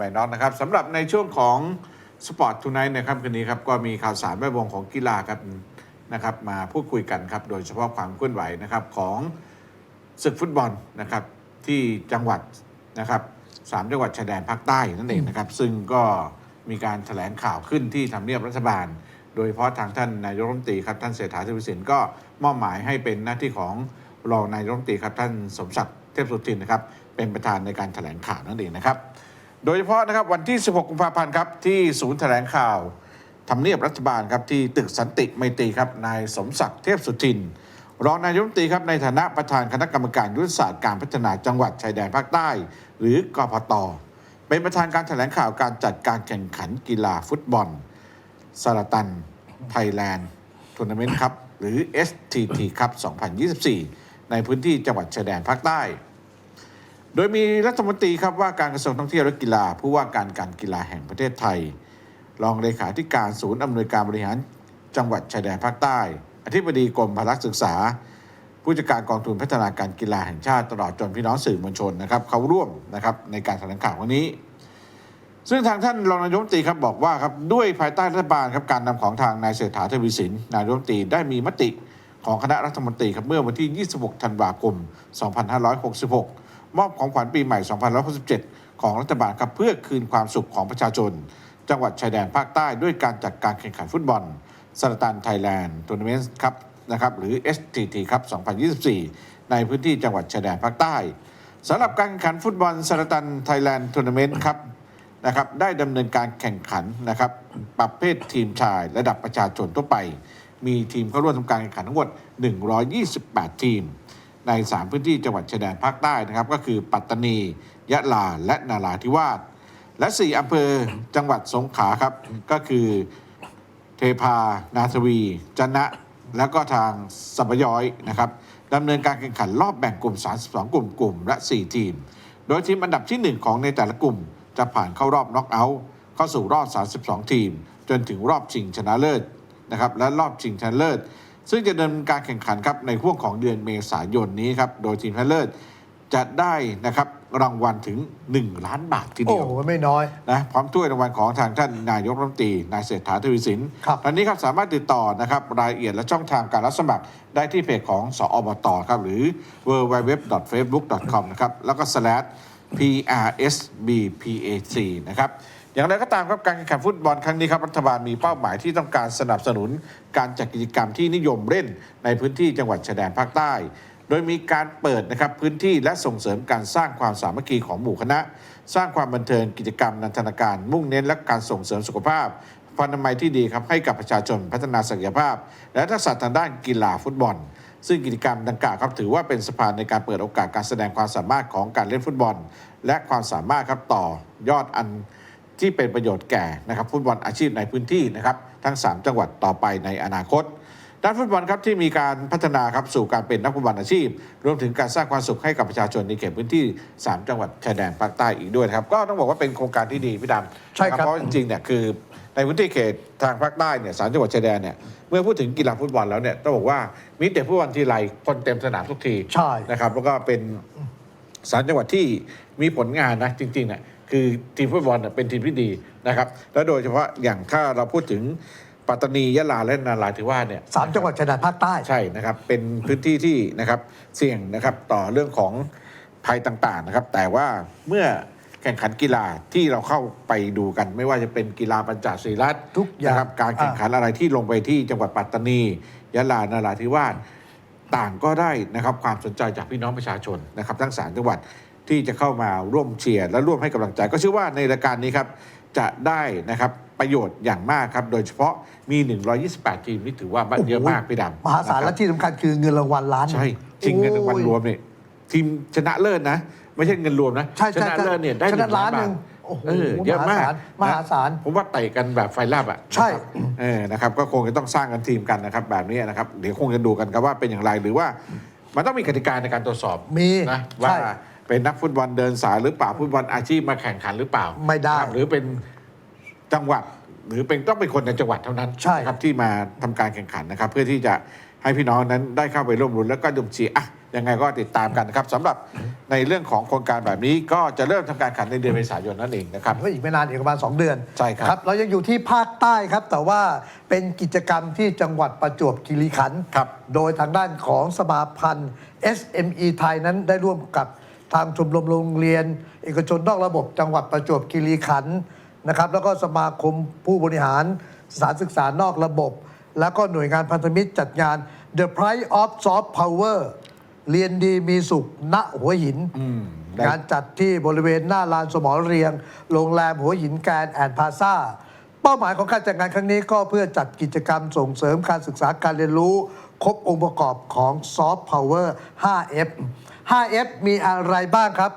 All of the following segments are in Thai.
ม่น็อตนะครับสำหรับในช่วงของสปอร์ตทูไนท์ในค่ำคืนนี้ครับก็มีข่าวสารแวดวงของกีฬาครับนะครับมาพูดคุยกันครับโดยเฉพาะความเคลื่อนไหวนะครับของศึกฟุตบอลนะครับที่จังหวัดนะครับสามจังหวัดชายแดนภาคใต้นั่นเองนะครับ ซึ่งก็มีการแถลงข่าวขึ้นที่ทำเนียบรัฐบาล โดยเฉพาะทางท่านนายกรัฐมนตรีครับท่านเศรษฐาทวีสินก็มอบหมายให้เป็นหน้าที่ของรองนายกรัฐมนตรีครับท่านสมศักดิ์เทพสุทินนะครับเป็นประธานในการแถลงข่าวนั่นเองนะครับ โดยเฉพาะนะครับวันที่ 16 กุมภาพันธ์ครับที่ศูนย์แถลงข่าวทำเนียบรัฐบาลครับที่ตึกสันติไมตรีครับนายสมศักดิ์เทพสุทิน รองนายกรัฐมนตรีครับในฐานะประธานคณะกรรมการยุทธศาสตร์การพัฒนาจังหวัดชายแดนภาคใต้ หรือกพตเป็นประธานการแถลงข่าวการจัดการแข่งขันกีฬาฟุตบอลสารตันไทยแลนด์ทัวร์นาเมนต์ครับหรือ STT ครับ 2024 ในพื้นที่จังหวัดชายแดนภาคใต้ โดยมีรัฐมนตรีครับว่าการกระทรวงท่องเที่ยวและกีฬา ผู้ว่าการการกีฬาแห่งประเทศไทย รองเลขาธิการศูนย์อำนวยการบริหารจังหวัดชายแดนภาคใต้ อธิบดีกรมพละศึกษา ผู้จัดการกองทุนพัฒนาการกีฬาแห่งชาติตลอดจนพี่น้องสื่อมวลชนนะครับเขาร่วมนะครับในการแถลงข่าววันนี้ ซึ่งทางท่านรองนายกรัฐมนตรีครับบอกว่าครับด้วยภายใต้รัฐบาลครับการนำของทางนายเศรษฐาทวีสินนายรัฐมนตรีได้มีมติของคณะรัฐมนตรีครับเมื่อวันที่ 26 ธันวาคม 2566 มอบของขวัญปีใหม่ 2567 ของรัฐบาลครับเพื่อคืนความสุขของประชาชน จังหวัดชายแดนภาคใต้ด้วยการจัดการแข่งขันฟุตบอลสารตันไทยแลนด์ทัวร์นาเมนต์ครับนะครับหรือ STT ครับ 2024 ในพื้นที่จังหวัดชายแดนภาคใต้สำหรับการแข่งขันฟุตบอลสารตันไทยแลนด์ทัวร์นาเมนต์ครับนะครับได้ดำเนินการแข่งขันนะครับประเภททีมชายระดับประชาชนทั่วไป มีทีมเข้าร่วมทำการแข่งขันทั้งหมด 128 ทีม ใน 3 พื้นที่จังหวัดชายแดนภาคใต้นะครับ ก็คือปัตตานี ยะลา และนาราธิวาส และ 4อำเภอจังหวัดสงขลาครับ ก็คือเทพา นาทวี จนะ แล้วก็ทางสัปย้อยนะครับดำเนินการแข่งขันรอบแบ่งกลุ่ม 32 กลุ่มกลุ่มละ 4 ทีม โดยทีมอันดับที่ 1 ของในแต่ละกลุ่ม จะผ่านเข้ารอบน็อกเอาท์เข้าสู่รอบ 32 ทีม จนถึงรอบชิงชนะเลิศนะครับและรอบชิงชนะเลิศ ซึ่งจะดำเนินการแข่งขันครับในห่วงของเดือนเมษายนนี้ครับโดยทีมชนะเลิศจะได้นะครับรางวัลถึง 1 ล้านบาททีโอ้เดียวโหไม่น้อยนะพร้อมถ้วยรางวัลของทางท่านนายกรัฐมนตรีนายเศรษฐาทวีสินครับตอนนี้ครับสามารถติดต่อนะครับรายละเอียดและช่องทางการรับสมัครได้ที่เพจของสอบตครับหรือ www.facebook.com นะครับแล้วก็ slash prsbpac นะครับ อย่างไรก็ตามครับการแข่งขันฟุตบอลครั้งนี้ครับรัฐบาลมีเป้าหมายที่ต้องการสนับสนุน การจัดกิจกรรมที่นิยมเล่นในพื้นที่จังหวัดชายแดนภาคใต้ โดยมีการเปิดนะครับพื้นที่และส่งเสริมการสร้างความสามัคคีของหมู่คณะ สร้างความบันเทิงกิจกรรมนันทนาการ มุ่งเน้นและการส่งเสริมสุขภาพพันธมัยที่ดีครับให้กับประชาชนพัฒนาศักยภาพ และทักษะทางด้านกีฬาฟุตบอล ซึ่งกิจกรรมดังกล่าวครับถือว่าเป็นสะพานในการเปิดโอกาสการแสดงความสามารถของการเล่นฟุตบอล และความสามารถครับต่อยอดอัน ที่เป็นประโยชน์แก่นะครับฟุตบอลอาชีพในพื้นที่นะครับทั้ง 3 จังหวัดต่อไปในอนาคตด้านฟุตบอลครับที่มีการพัฒนาครับสู่การเป็นนักฟุตบอลอาชีพ รวมถึงการสร้างความสุขให้กับประชาชนในเขตพื้นที่ 3 จังหวัดชายแดนภาคใต้อีกด้วยนะครับ ก็ต้องบอกว่าเป็นโครงการที่ดีพี่ดำใช่ครับนะเพราะจริงๆเนี่ยคือในพื้นที่เขตทางภาคใต้เนี่ยสามจังหวัดชายแดนเนี่ยเมื่อพูดถึงกีฬาฟุตบอลแล้วเนี่ยต้องบอกว่ามีแต่ฟุตบอลทีไรคนเต็มสนามทุกทีใช่นะครับแล้วก็เป็นสามจังหวัดที่มีผลงานนะจริงๆเนี่ย คือทีมฟุตบอลเนี่ยเป็นทีมที่ดีนะครับ แล้วโดยเฉพาะอย่างถ้าเราพูดถึงปัตตานียะลาและนาราธิวาสเนี่ยสามจังหวัดชายแดนภาคใต้ใช่นะครับ เป็นพื้นที่ที่นะครับเสี่ยงนะครับต่อเรื่องของภัยต่างๆนะครับ แต่ว่าเมื่อแข่งขันกีฬาที่เราเข้าไปดูกัน ไม่ว่าจะเป็นกีฬาปัญจศรีรัตน์ทุกอย่างนะครับการแข่งขันอะไรที่ลงไปที่จังหวัดปัตตานียะลานาราธิวาสต่างก็ได้นะครับความสนใจจากพี่น้องประชาชนนะครับทั้งสามจังหวัด ที่จะเข้ามาร่วมเชียร์และร่วมให้กำลังใจ ก็เชื่อว่าในรายการนี้ครับจะได้นะครับประโยชน์อย่างมากครับ โดยเฉพาะมี 128 ทีมนี่ถือว่าเยอะมากพี่ดำมหาศาลนะคและรับที่สำคัญคือเงินรางวัลล้านหนึ่งใช่ชิงเงินรางวัลโอ้ยรวมเนี่ยทีมชนะเลิศนะ ไม่ใช่เงินรวมนะใช่ชใช่นะใช่เลิศเนี่ยได้ชนะล้านหนึ่งบทโอ้โหเออเยอะมากมหาศาลนะผมว่าเตะกันแบบไฟลับอะใช่นะครับเออนะครับก็คงจะต้องสร้างกันทีมกันนะครับ แบบนี้นะครับเดี๋ยวคงจะดูกันครับว่าเป็นอย่างไรหรือว่า มันต้องมีกติกาในการตรวจสอบมีนะว่าใช่ เป็นนักฟุตบอลเดินสายหรือเปล่าฟุตบอลอาชีพมาแข่งขันหรือเปล่าไม่ได้นะครับหรือเป็นจังหวัด หรือเป็นต้องเป็นคนในจังหวัดเท่านั้นใช่ นะครับที่มาทำการแข่งขันนะครับ เพื่อที่จะให้พี่น้องนั้นได้เข้าไปร่วมรุ้นแล้วก็ดุมเชียร์อะยังไงก็ติดตามกันนะครับสำหรับในเรื่องของโครงการแบบนี้ก็จะเริ่มทำการแข่งในเดือนเมษายนนั่นเองนะครับ ก็อีกไม่นานอีกประมาณ 2 เดือนใช่ครับ เรายังอยู่ที่ภาคใต้ครับ แต่ว่าเป็นกิจกรรมที่จังหวัดประจวบคีรีขันธ์ครับ โดยทางด้านของสมาพันธ์ SME ไทยนั้นได้ร่วมกับ ทางชมรมโรงเรียน เอกชนนอกระบบจังหวัดประจวบคีรีขันธ์นะครับแล้วก็สมาคมผู้บริหารสถานศึกษานอกระบบ แล้วก็หน่วยงานพันธมิตรจัดงาน The Price of Soft Power เรียนดีมีสุขณหัวหินได้ งานจัดที่บริเวณหน้าลานสมอเรียง โรงแรมหัวหินแกรนด์แอนด์พาซาเป้าหมายของการจัดงานครั้งนี้ก็เพื่อจัดกิจกรรมส่งเสริมการศึกษาการเรียนรู้ ครบองค์ประกอบของ Soft Power 5F 5F มีอะไรบ้างครับ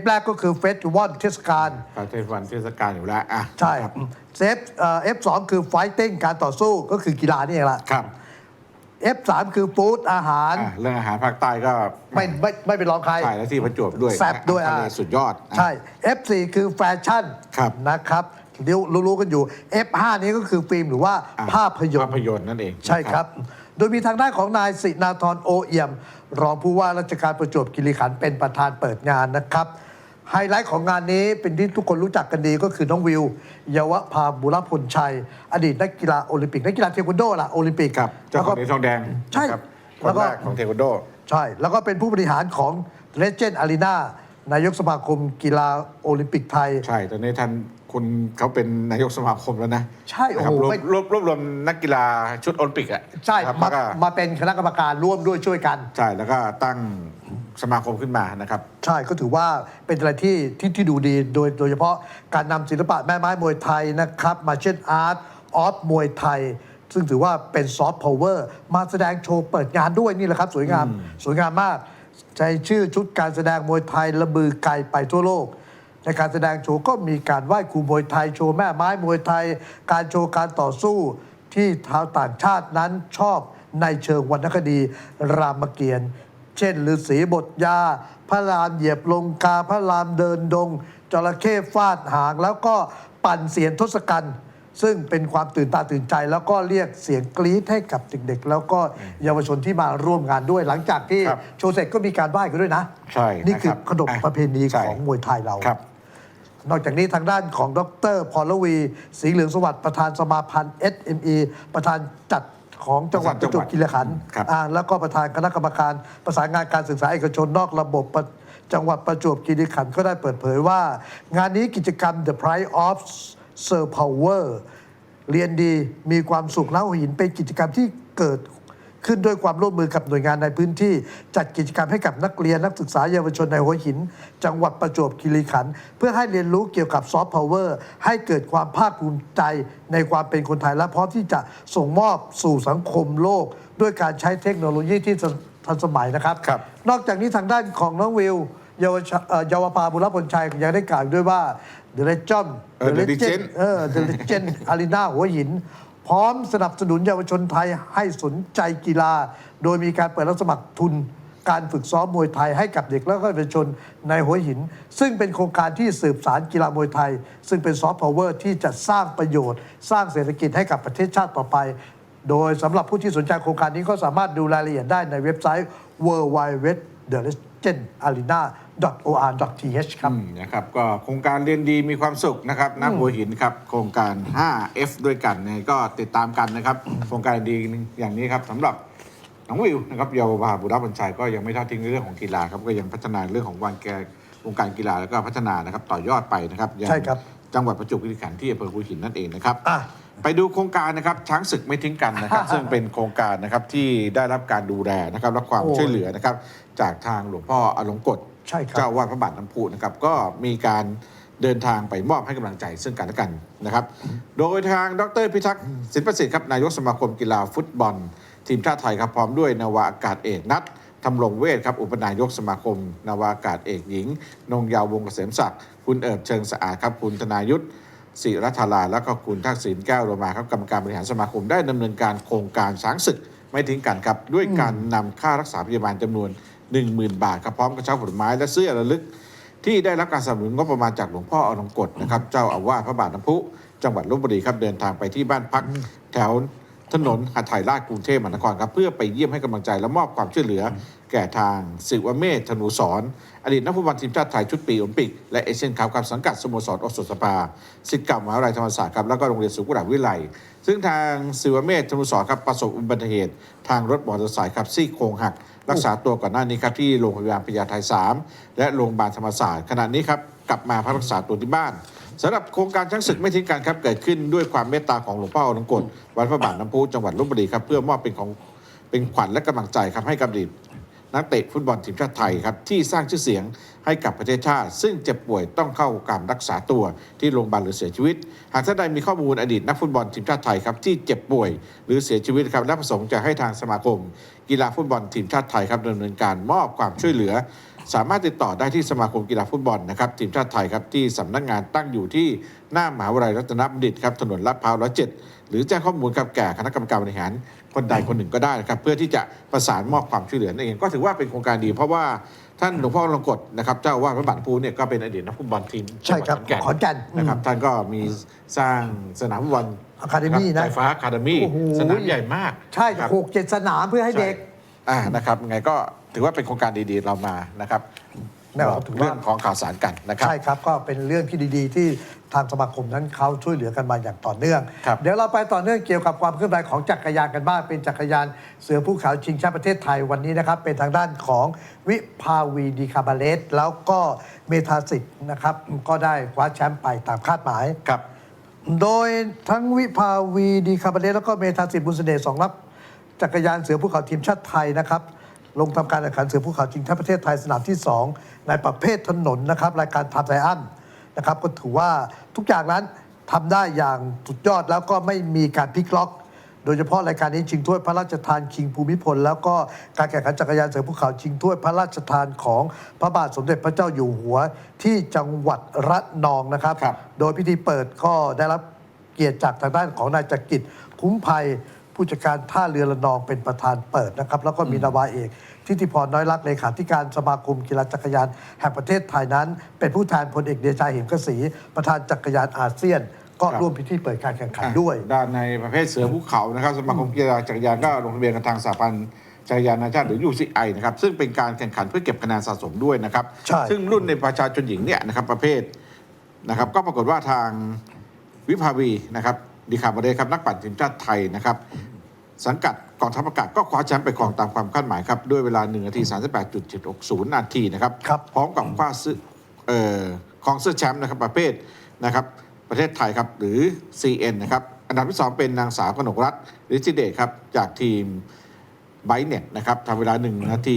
F แรกก็คือเฟสติวัลเทศกาลประเทศวันเทศกาลอยู่แล้วอะใช่ครับเซฟเอฟสองคือไฟติ้งการต่อสู้ก็คือกีฬานี่เองละครับ F สามคือฟู้ดอาหารอะเรื่องอาหารภาคใต้ก็ไม่ไม่ไม่เป็นรองใครใช่และที่ประจวบด้วยแซ่บด้วยทะเลอะสุดยอดอะใช่ F4 คือแฟชั่นครับนะครับเดี๋ยวรู้ๆกันอยู่ F5 นี้ก็คือฟิล์มหรือว่าอะภาพยนตภาร์พยนตร์นั่นเอง ใช่ครับ โดยมีทางด้านของนายสินาธรโอเอี่ยม รองผู้ว่าราชการประจวบคีรีขันธ์เป็นประธานเปิดงานนะครับไฮไลท์ของงานนี้เป็นที่ทุกคนรู้จักกันดีก็คือน้องวิว เยาวภาบุรพลชัย อดีตนักกีฬาโอลิมปิกนักกีฬาเทควันโดล่ะโอลิมปิกครับเจ้าของเหรียญทองแดงใช่นะครับคแล้นวก็แรกของเทควันโด ใช่ แล้วก็เป็นผู้บริหารของเลเจนด์อารีนานายกสมาคมกีฬาโอลิมปิกไทย ใช่ ตอนนี้ท่าน คุณเขาเป็นนายกสมาคมแล้วนะใช่นะครับโอ้โหรวบไม่รวบรวบรวมนักกีฬาชุดโอลิมปิกอะใช่ครับมาแล้วก็มาเป็นคณะกรรมการร่วมด้วยช่วยกัน ใช่แล้วก็ตั้งสมาคมขึ้นมานะครับ ใช่ก็ถือว่าเป็นอะไรที่ที่ที่ดูดีโดยโดยเฉพาะการนำศิลปะแม่ไม้มวยไทยนะครับ มาเช่นอาร์ตออฟมวยไทย ซึ่งถือว่าเป็นซอฟต์พาวเวอร์มาแสดงโชว์เปิดงานด้วยนี่แหละครับ สวยงาม สวยงามมาก ใช้ชื่อชุดการแสดงมวยไทยระบือไกลไปทั่วโลก ในการแสดงโชว์ก็มีการไหว้ครูมวยไทยโชว์แม่ไม้มวยไทย การโชว์การต่อสู้ที่ชาวต่างชาตินั้นชอบในเชิงวรรณคดี รามเกียรติ์เช่นฤาษีบทยา พระรามเหยียบลงกา พระรามเดินดง จระเข้ฟาดหาง แล้วก็ปั่นเสียงทศกัณฐ์ซึ่งเป็นความตื่นตาตื่นใจ แล้วก็เรียกเสียงกรี๊ดให้กับเด็กๆ แล้วก็เยาวชนที่มาร่วมงานด้วย หลังจากที่ครับโชว์เสร็จก็มีการไหว้กันด้วยนะ ใช่นี่คือนะครับขนบอะประเพณีใช่ของมวยไทยเราครับ นอกจากนี้ทางด้านของดรพรวีศรีเหลืองสวัสดิ์ประธานสมาพันธ์ SME ประธานจัดของจังหวัดประจวบคีรีขันธ์ครับ อ่าแล้วก็ประธานคณะกรรมการประสานงานการศึกษาเอกชนนอกระบบประจังหวัดประจวบคีรีขันธ์ก็ได้เปิดเผยว่า งานนี้กิจกรรม The Price of Sir Power เรียนดีมีความสุขแล้วหัวหินเป็นกิจกรรมที่เกิด ขึ้นด้วยความร่วมมือกับหน่วยงานในพื้นที่ จัดกิจกรรมให้กับนักเรียนนักศึกษาเยาวชนในหัวหิน จังหวัดประจวบคีรีขันธ์เพื่อให้เรียนรู้เกี่ยวกับซอฟต์พาวเวอร์ให้เกิดความภาคภูมิใจในความเป็นคนไทยและพร้อมที่จะส่งมอบสู่สังคมโลก ด้วยการใช้เทคโนโลยีที่ทันสมัยนะครับครับ นอกจากนี้ทางด้านของน้องวิวเยาวชเอ่อเยาวภาบุรพลชัยยังได้กล่าวอีกด้วยว่า The Legend เออ The Legend เออ The Legend อารีนาหัวหิน พร้อมสนับสนุนเยาวชนไทยให้สนใจกีฬา โดยมีการเปิดรับสมัครทุน การฝึกซ้อมมวยไทยให้กับเด็กและก็เยาวชนในหัวหิน ซึ่งเป็นโครงการที่สืบสารกีฬามวยไทย ซึ่งเป็นซอฟต์พาวเวอร์ที่จะสร้างประโยชน์ สร้างเศรษฐกิจให้กับประเทศชาติต่อไป โดยสำหรับผู้ที่สนใจโครงการนี้ก็สามารถดูรายละเอียดได้ในเว็บไซต์ w w w t h e l e g e n d a r e n a or th ครับ อืมนะครับก็โครงการเรียนดีมีความสุขนะครับนักหัวหินครับโครงการ 5F ด้วยกันเนี่ยก็ติดตามกันนะครับ โครงการดีอย่างนี้ครับสำหรับน้องวิวนะครับเยาวภาบุรพลชัยก็ยังไม่ทอดทิ้งในเรื่องของกีฬาครับก็ยังพัฒนาเรื่องของวันแกวงการกีฬาแล้วก็พัฒนานะครับต่อยอดไปนะครับยังใช่ครับ จังหวัดประจวบคีรีขันธ์ที่อำเภอหัวหินนั่นเองนะครับ อะ ไปดูโครงการนะครับช้างศึกไม่ทิ้งกันนะครับ ซึ่งเป็นโครงการนะครับที่ได้รับการดูแลนะครับและความโอ้ ช่วยเหลือนะครับ จากทางหลวงพ่ออลงกฎ ใช่ครับเจ้าอาวาดพระบาทน้ำพุนะครับก็มีการเดินทางไปมอบให้กำลังใจซึ่งกันและกันนะครับ โดยทางดรพิทักษ์สินประสิทธิ์ครับนายกสมาคมกีฬาฟุตบอล ทีมชาติไทยครับพร้อมด้วยนาวาอากาศเอกนัททำรงเวทครับอุปนายกสมาคม นาวาอากาศเอกหญิง นงยาววงศ์เกษมศักดิ์คุณเอิบเชิงสะอาดครับคุณธนายุทธศิรัธาราและก็คุณทักษิณแก้วโรมาครับกรรมการบริหารสมาคมได้ดำเนินการโครงการช้างศึกไม่ทิ้งกันครับด้วยการนำค่ารักษาพยาบาลจำนวน 10,000 บาทครับพร้อมกระเช้าผลไม้และเสื้อระลึก ที่ได้รับการสนับสนุนงบประมาณจากหลวงพ่ออลงกฎนะครับเจ้าอาวาสพระบาทน้ำพุ จังหวัดลบบุรีครับเดินทางไปที่บ้านพักแถวถนนหัดไทยราชกรุงเทพมหานครครับเพื่อไปเยี่ยมให้กำลังใจและมอบความช่วยเหลือ แก่ทางสิวเมธธนูสอนอดีตนักฟุตบอลทีมชาติไทยชุดปีโอลิมปิก และเอเชียนคัพครับสังกัดสโมสรอสสภาสิทธิ์เก่ามหาวิทยาลัยธรรมศาสตร์ครับแล้วก็โรงเรียนสุขุมวิทวิไลซึ่งทางสิวเมธธนูสอนครับประสบอุบัติเหตุ ทางรถมอเตอร์ไซค์ครับซี่โครงหัก รักษาตัวก่อนหน้านี้ครับที่โรงพยาบาลพญาไท3และโรงพยาบาลธรรมศาสตร์ขณะนี้ครับกลับมาพักรักษาตัวที่บ้านสำหรับโครงการช้างศึกไม่ทิ้งกันครับเกิดขึ้นด้วยความเมตตาของหลวงพ่ออลงกฎวัดพระบาทน้ำพุจังหวัดลบบุรีครับเพื่อมอบเป็นของเป็นขวัญและกำลังใจครับให้กับดี นักเตะฟุตบอลทีมชาติไทยครับที่สร้างชื่อเสียงให้กับประเทศชาติ ซึ่งเจ็บป่วยต้องเข้าการรักษาตัวที่โรงพยาบาลหรือเสียชีวิต หากท่านใดมีข้อมูลอดีตนักฟุตบอลทีมชาติไทยครับที่เจ็บป่วยหรือเสียชีวิตครับและประสงค์จะให้ทางสมาคม กีฬาฟุตบอลทีมชาติไทยครับดำเนินการมอบความช่วยเหลือ สามารถติดต่อได้ที่สมาคมกีฬาฟุตบอลนะครับทีมชาติไทยครับที่สำนักงานตั้งอยู่ที่หน้ามหาวิทยาลัยรัตนบัณฑิตครับถนนลาดพร้าวร้อยเจ็ดหรือแจ้งข้อมูลครับแก่คณะกรรมการบริหาร คนใดคนหนึ่งก็ได้นะครับ เพื่อที่จะประสานมอบความช่วยเหลือนั่นเองก็ถือว่าเป็นโครงการดี เพราะว่าท่านหลวงพ่อลงกฎนะครับเจ้าอาวาดพระบาทภูเนี่ยก็เป็นอดีตนักฟุตบอลทีมใช่ครับจังหวัดขอนแก่นนะครับท่านก็มีสร้างสนามฟุตบอลอะคาเดมี่นะไฟฟ้าคาเดมี่โอ้โหสนามใหญ่มาก ใช่ครับหกเจ็ดสนามเพื่อให้เด็กอ่านะครับยังไงก็ถือว่าเป็นโครงการดีๆเรามานะครับ แน่นอนบอกเรื่องของข่าวสารกันนะครับใช่ครับก็เป็นเรื่องที่ดีๆ ที่ทางสมาคมนั้นเขาช่วยเหลือกันมาอย่างต่อเนื่องครับเดี๋ยวเราไปต่อเนื่องเกี่ยวกับความเคลื่อนไหวของจักรยานกันบ้างเป็นจักรยานเสือภูเขาชิงแชมป์ประเทศไทยวันนี้นะครับเป็นทางด้านของวิภาวีดีคาบาเลสแล้วก็เมทาสิกนะครับก็ได้คว้าแชมป์ไปตามคาดหมายครับ โดยทั้งวิภาวีดีคาบาเลสแล้วก็เมธาสิทธิ์บุญเสน่ห์สองรับจักรยานเสือภูเขาทีมชาติไทยนะครับ ลงทำการแข่งขันเสือภูเขาชิงแชมป์ประเทศไทยสนามที่ 2 ในประเภทถนนนะครับรายการทาไซอันนะครับก็ถือว่าทุกอย่างนั้นทำได้อย่างสุดยอดแล้วก็ไม่มีการพลิกล็อก โดยเฉพาะรายการนี้ชิงถ้วยพระราชทานคิงภูมิพล แล้วก็การแข่งขันจักรยานเสือภูเขาชิงถ้วยพระราชทานของพระบาทสมเด็จพระเจ้าอยู่หัวที่จังหวัดระนองนะครับครับโดยพิธีเปิดก็ได้รับเกียรติจากทางด้านของนายจักริดคุ้มภัย ผู้จัดการท่าเรือระนองเป็นประธานเปิดนะครับ แล้วก็มีนาวาเอกทิติพรน้อยรักเลขาธิการสมาคมกีฬาจักรยานแห่งประเทศไทยนั้น เป็นผู้แทนพลเอกเดชาเหมกศรีประธานจักรยานอาเซียน ก็ครับร่วมพิธีเปิดการแข่งขันด้วย ด้านในประเภทเสือภูเขานะครับสมาคมกีฬาจักรยานก็ลงทะเบียนกับทางสหพันธ์จักรยานนานาชาติหรือ UCI นะครับซึ่งเป็นการแข่งขันเพื่อเก็บคะแนนสะสมด้วยนะครับ ใช่ ซึ่งรุ่นในประชาชนหญิงเนี่ยนะครับประเภทนะครับก็ปรากฏว่าทางวิภาวีนะครับ ดีคาบาเดครับนักปั่นทีมชาติไทยนะครับ สังกัดกองทัพอากาศก็คว้าแชมป์ไปครองตามความคาดหมายครับ ด้วยเวลา 1 นาที 38.760 นาทีนะครับ ครับ พร้อมกับคว้าซื้อเอ่อครองเสื้อแชมป์นะครับประเภทนะครับ ประเทศไทยครับหรือ CN นะครับ อันดับที่ 2 เป็นนางสาวกนกรัตน์ฤทธิเดชครับ จากทีม ไบเน็ตนะครับทำเวลา 1 นาที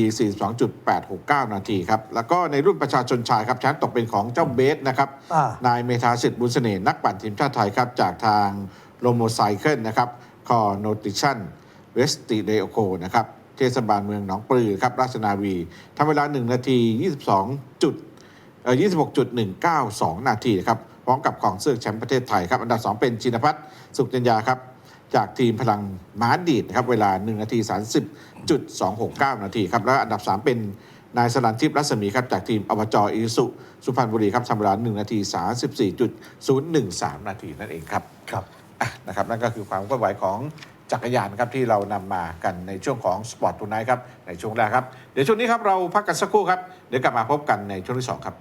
42.869 นาทีครับ แล้วก็ในรุ่นประชาชนชายครับแชมป์ตกเป็นของเจ้าเบสนะครับอ่านายเมธาสิทธิ์บุญเสน่ห์นักปั่นทีมชาติไทยครับ จากทางโลโมไซเคิลนะครับคอโนติชันเวสติเดโอโคนะครับเทศบาลเมืองหนองปลือครับราชนาวีทำเวลา 1 นาที 22จุดเอ่อ26.192 นาทีนะครับ พร้อมกับของเสื้อแชมป์ประเทศไทยครับ อันดับ 2 เป็นชินพัฒน์สุขจัญญาครับ จากทีมพลังม้าดีดนะครับเวลา 1 นาที 30.269 นาทีครับแล้วอันดับ 3 เป็นนายสลันทิพย์รัศมีครับจากทีมอบจอิสุสุพรรณบุรีครับทำเวลา 1 นาที 34.013 นาทีนั่นเองครับครับอะนะครับนั่นก็คือความเคลื่อนไหวของจักรยานครับที่เรานำมากันในช่วงของสปอร์ตทูไนท์ครับในช่วงแรกครับ เดี๋ยวช่วงนี้ครับเราพักกันสักครู่ครับ เดี๋ยวกลับมาพบกันในช่วงที่สองครับ